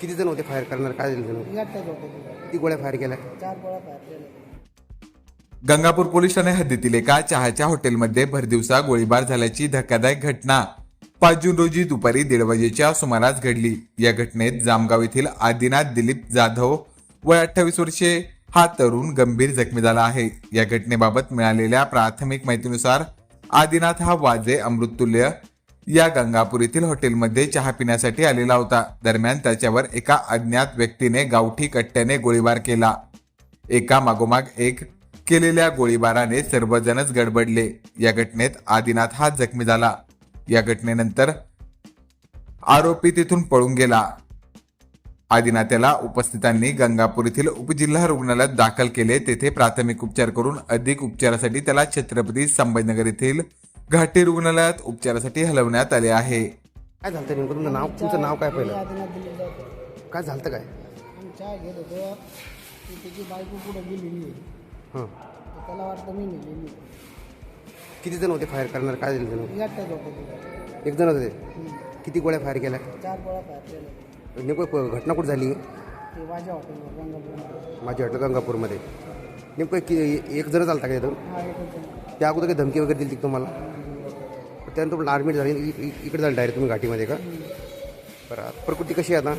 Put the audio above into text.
किती जण होते फायर करणार? काय झालं? जण एकटाच होता. तो. किती गोळ्या फायर केल्या? चार गोळा गंगापूर पोलीस ठाणे हद्दीतील एका चहाच्या हॉटेलमध्ये भरदिवसा गोळीबार झाल्याची धक्कादायक घटना. पाच जून रोजी दुपारी दीड वाजेच्या सुमारास घडली. या घटनेत जामगाव येथील आदिनाथ दिलीप जाधव वय अठ्ठावीस वर्षे हा तरुण गंभीर जखमी झाला आहे. या घटनेबाबत मिळालेल्या प्राथमिक माहितीनुसार आदिनाथ हा वाजे अमृततुल्य या गंगापूर येथील हॉटेलमध्ये चहा पिण्यासाठी आलेला होता. दरम्यान त्याच्यावर एका अज्ञात व्यक्तीने गावठी कट्ट्याने गोळीबार केला. एका मागोमाग एक केलेल्या गोळीबाराने सर्वजणच गडबडले. या घटनेत आदिनाथ हा जखमी झाला. या घटनेनंतर आरोपी तिथून पळून गेला. आदिनाथ्याला उपस्थितांनी गंगापूर येथील उपजिल्हा रुग्णालयात दाखल केले. तेथे प्राथमिक उपचार करून अधिक उपचारासाठी त्याला छत्रपती संभाजीनगर येथील घाटी रुग्णालयात उपचारासाठी हलवण्यात आले आहे. काय झालं नेमकं तुमचं नाव तुमचं नाव काय पहिलं? काय झालं काय? घेत होतो त्याची बायको पुढे गेलेली आहे. हां. तर त्याला वाटतं मी नेलेली किती जण होते फायर करणार? काय झालं जण एकटाच होता. तो. एक जण होते? किती गोळ्या फायर केल्या? चार गोळा फायर केला नेमकं प- घटना कुठं झाली? ते माझ्या हॉटेलवर गंगापूर माझ्या वाटलं गंगापूरमध्ये. नेमकं की एक जण चालता का इथून हा एकच जण. त्या अगोदर काही धमकी वगैरे दिली होती का तुम्हाला? त्यानंतर पण आर्मीट झाली इकडे झाली डायरेक्ट तुम्ही घाटीमध्ये का? बरं प्रकृती कशी आहे आता?